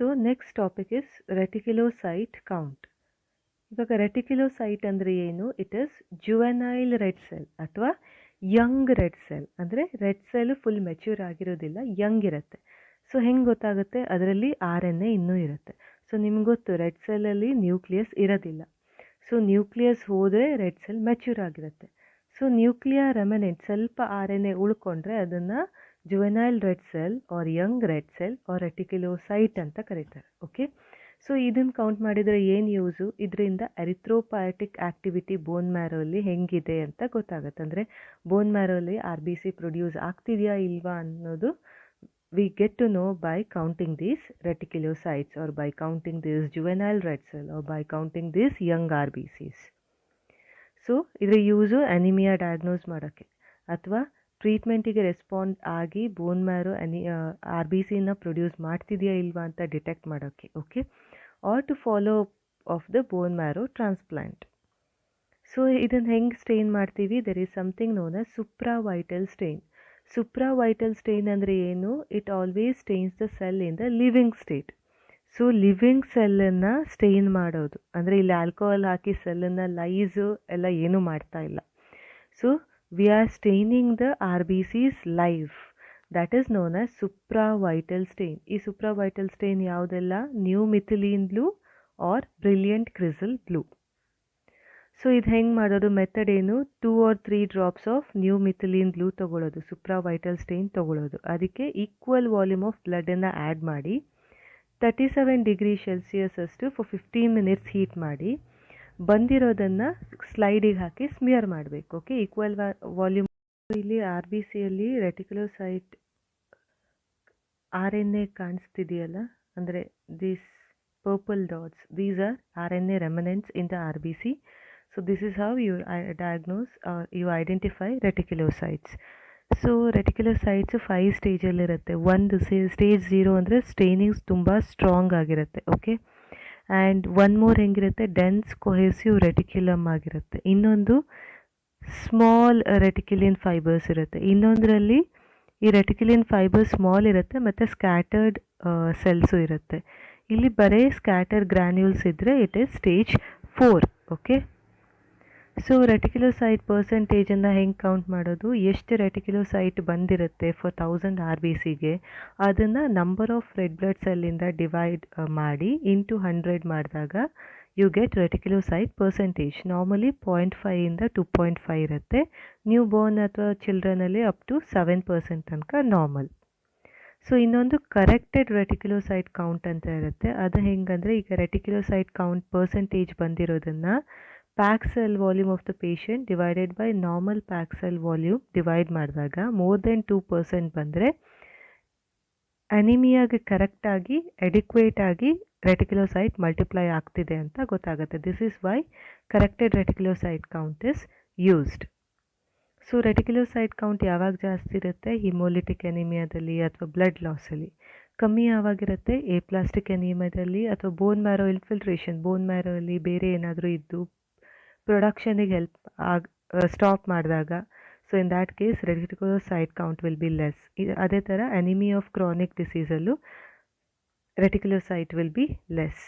So next topic is reticulocyte count ಇವಾಗ reticulocyte ಅಂದರೆ ಏನು? It is juvenile red cell ಅಥವಾ ಯಂಗ್ ರೆಡ್ ಸೆಲ್ ಅಂದರೆ ರೆಡ್ ಸೆಲ್ ಫುಲ್ ಮೆಚ್ಯೂರ್ ಆಗಿರೋದಿಲ್ಲ young ಇರುತ್ತೆ. ಸೊ ಹೆಂಗೆ ಗೊತ್ತಾಗುತ್ತೆ? ಅದರಲ್ಲಿ ಆರ್ ಎನ್ ಎ ಇನ್ನೂ ಇರುತ್ತೆ. ಸೊ ನಿಮ್ಗೆ ಗೊತ್ತು ರೆಡ್ ಸೆಲ್ಲಲ್ಲಿ ನ್ಯೂಕ್ಲಿಯಸ್ ಇರೋದಿಲ್ಲ. ಸೊ ನ್ಯೂಕ್ಲಿಯಸ್ ಹೋದರೆ ರೆಡ್ ಸೆಲ್ ಮೆಚ್ಯೂರ್ ಆಗಿರುತ್ತೆ. ಸೊ ನ್ಯೂಕ್ಲಿಯರ್ ರೆಮನೆಂಟ್ ಸ್ವಲ್ಪ ಆರ್ ಎನ್ ಎ ಉಳ್ಕೊಂಡ್ರೆ ಅದನ್ನು juvenile red cell or young red cell or reticulocyte ಅಂತ ಕರೀತಾರೆ ಓಕೆ ಸೊ ಇದನ್ನು ಕೌಂಟ್ ಮಾಡಿದರೆ ಏನು ಯೂಸು ಇದರಿಂದ ಎರಿಥ್ರೋಪಯಾಟಿಕ್ ಆ್ಯಕ್ಟಿವಿಟಿ ಬೋನ್ ಮ್ಯಾರೋಲ್ಲಿ ಹೆಂಗಿದೆ ಅಂತ ಗೊತ್ತಾಗುತ್ತೆ. ಅಂದರೆ ಬೋನ್ ಮ್ಯಾರೋಲ್ಲಿ ಆರ್ ಬಿ ಸಿ ಪ್ರೊಡ್ಯೂಸ್ ಆಗ್ತಿದೆಯಾ ಇಲ್ವಾ ಅನ್ನೋದು we get to know by counting these reticulocytes or by counting these juvenile red cell or by counting these young R B Cs so ಇದರ ಯೂಸು ಅನಿಮಿಯಾ ಡಯಾಗ್ನೋಸ್ ಮಾಡೋಕ್ಕೆ, ಅಥವಾ ಟ್ರೀಟ್ಮೆಂಟಿಗೆ respond ಆಗಿ bone marrow ಅನಿ R B ಸಿನ produce ಮಾಡ್ತಿದೆಯಾ ಇಲ್ವಾ ಅಂತ ಡಿಟೆಕ್ಟ್ ಮಾಡೋಕ್ಕೆ okay or to follow of the bone marrow transplant so ಇದನ್ನು ಹೆಂಗೆ ಸ್ಟೇನ್ ಮಾಡ್ತೀವಿ? There is something known uh supra vital stain supra vital stain ಅಂದರೆ ಏನು? It always stains the cell in the living state so living ಸೆಲ್ಲನ್ನು stain ಮಾಡೋದು. ಅಂದರೆ ಇಲ್ಲಿ alcohol ಹಾಕಿ ಸೆಲ್ಲನ್ನು ಲೈಸು ಎಲ್ಲ ಏನೂ ಮಾಡ್ತಾ ಇಲ್ಲ. So staining the R B Cs life that is known as supra vital stain ಈ ಸುಪ್ರಾ ವೈಟಲ್ ಸ್ಟೇನ್ ಯಾವುದೆಲ್ಲ? New methylene blue or brilliant cresyl blue so ಇದು ಹೆಂಗೆ ಮಾಡೋದು? ಮೆಥಡ್ ಏನು? Two or three drops of new methylene blue ತೊಗೊಳ್ಳೋದು. ಸುಪ್ರಾ vital stain ತೊಗೊಳ್ಳೋದು. ಅದಕ್ಕೆ equal volume of ಬ್ಲಡನ್ನು ಆ್ಯಡ್ ಮಾಡಿ ತರ್ಟಿ ಸೆವೆನ್ ಡಿಗ್ರಿ ಸೆಲ್ಸಿಯಸ್ ಅಷ್ಟು ಫಾರ್ ಫಿಫ್ಟೀನ್ ಮಿನಿಟ್ಸ್ ಹೀಟ್ ಮಾಡಿ ಬಂದಿರೋದನ್ನು ಸ್ಲೈಡಿಗೆ ಹಾಕಿ ಸ್ಮಿಯರ್ ಮಾಡಬೇಕು ಓಕೆ ಈಕ್ವಲ್ ವಾಲ್ಯೂಮ್ ಇಲ್ಲಿ ಆರ್ ಬಿ ಸಿಯಲ್ಲಿ ರೆಟಿಕ್ಯುಲೋಸೈಟ್ ಆರ್ ಎನ್ ಎ ಕಾಣಿಸ್ತಿದೆಯಲ್ಲ? ಅಂದರೆ this purple dots these are R N A remnants in the R B C so this is how you diagnose you identify reticulocytes so reticulocytes five ಸ್ಟೇಜಲ್ಲಿರುತ್ತೆ ಒಂದು stage zero ಅಂದರೆ stainings ತುಂಬ strong ಆಗಿರುತ್ತೆ okay and one more ಹೆಂಗಿರುತ್ತೆ? Dense cohesive reticulum ಆಗಿರುತ್ತೆ. ಇನ್ನೊಂದು small ರೆಟಿಕ್ಯುಲಿನ್ fibres ಇರುತ್ತೆ. ಇನ್ನೊಂದರಲ್ಲಿ ಈ ರೆಟಿಕ್ಯುಲಿನ್ ಫೈಬರ್ ಸ್ಮಾಲ್ ಇರುತ್ತೆ, ಮತ್ತು ಸ್ಕ್ಯಾಟರ್ಡ್ ಸೆಲ್ಸು ಇರುತ್ತೆ. ಇಲ್ಲಿ ಬರೀ ಸ್ಕ್ಯಾಟರ್ ಗ್ರ್ಯಾನ್ಯೂಲ್ಸ್ ಇದ್ದರೆ it is stage four okay so reticulocyte ಪರ್ಸೆಂಟೇಜನ್ನು ಹೆಂಗೆ ಕೌಂಟ್ ಮಾಡೋದು? ಎಷ್ಟು ರೆಟಿಕ್ಯುಲೋಸೈಟ್ ಬಂದಿರುತ್ತೆ ಫಾರ್ ತೌಸಂಡ್ ಆರ್ ಬಿ ಸಿಗೆ ಅದನ್ನು ನಂಬರ್ ಆಫ್ ರೆಡ್ ಬ್ಲಡ್ ಸೆಲ್ಲಿಂದ ಡಿವೈಡ್ ಮಾಡಿ ಇಂಟು ಹಂಡ್ರೆಡ್ ಮಾಡಿದಾಗ you get reticulocyte percentage normally point ಫೈಯಿಂದ to point five ಇರುತ್ತೆ. ನ್ಯೂ ಬೋರ್ನ್ ಅಥವಾ ಚಿಲ್ಡ್ರನಲ್ಲಿ ಅಪ್ ಟು ಸೆವೆನ್ ಪರ್ಸೆಂಟ್ ತನಕ ನಾರ್ಮಲ್ ಸೊ ಇನ್ನೊಂದು ಕರೆಕ್ಟೆಡ್ ರೆಟಿಕ್ಯುಲೋಸೈಟ್ ಕೌಂಟ್ ಅಂತ ಇರುತ್ತೆ. ಅದು ಹೆಂಗಂದರೆ ಈಗ reticulocyte count percentage ಬಂದಿರೋದನ್ನು pack cell volume of the patient divided by normal pack cell volume divide ಮಾಡಿದಾಗ ಮೋರ್ ದೆನ್ ಟೂ ಪರ್ಸೆಂಟ್ ಬಂದರೆ ಅನಿಮಿಯಾಗೆ ಕರೆಕ್ಟಾಗಿ ಎಡಿಕ್ವೇಟ್ ಆಗಿ ರೆಟಿಕ್ಯುಲೋಸೈಟ್ ಮಲ್ಟಿಪ್ಲೈ ಆಗ್ತಿದೆ ಅಂತ ಗೊತ್ತಾಗುತ್ತೆ. This is why corrected reticulocyte count is used so reticulocyte count ಯಾವಾಗ ಜಾಸ್ತಿ ಇರುತ್ತೆ? ಹಿಮೋಲಿಟಿಕ್ ಎನಿಮಿಯಾದಲ್ಲಿ ಅಥವಾ ಬ್ಲಡ್ ಲಾಸಲ್ಲಿ ಕಮ್ಮಿ ಯಾವಾಗಿರುತ್ತೆ ಎ ಪ್ಲಾಸ್ಟಿಕ್ ಎನಿಮಿಯಾದಲ್ಲಿ ಅಥವಾ bone marrow infiltration bone marrow ಅಲ್ಲಿ ಬೇರೆ ಏನಾದರೂ ಇದ್ದು ಪ್ರೊಡಕ್ಷನಿಗೆ ಹೆಲ್ಪ್ ಆಗ ಸ್ಟಾಪ್ ಮಾಡಿದಾಗ. So in that case reticulocyte count will be less ಅದೇ ಥರ ಅನಿಮಿ ಆಫ್ ಕ್ರಾನಿಕ್ ಡಿಸೀಸಲ್ಲೂ ರೆಟಿಕ್ಯುಲೋಸೈಟ್ ವಿಲ್ ಬಿ ಲೆಸ್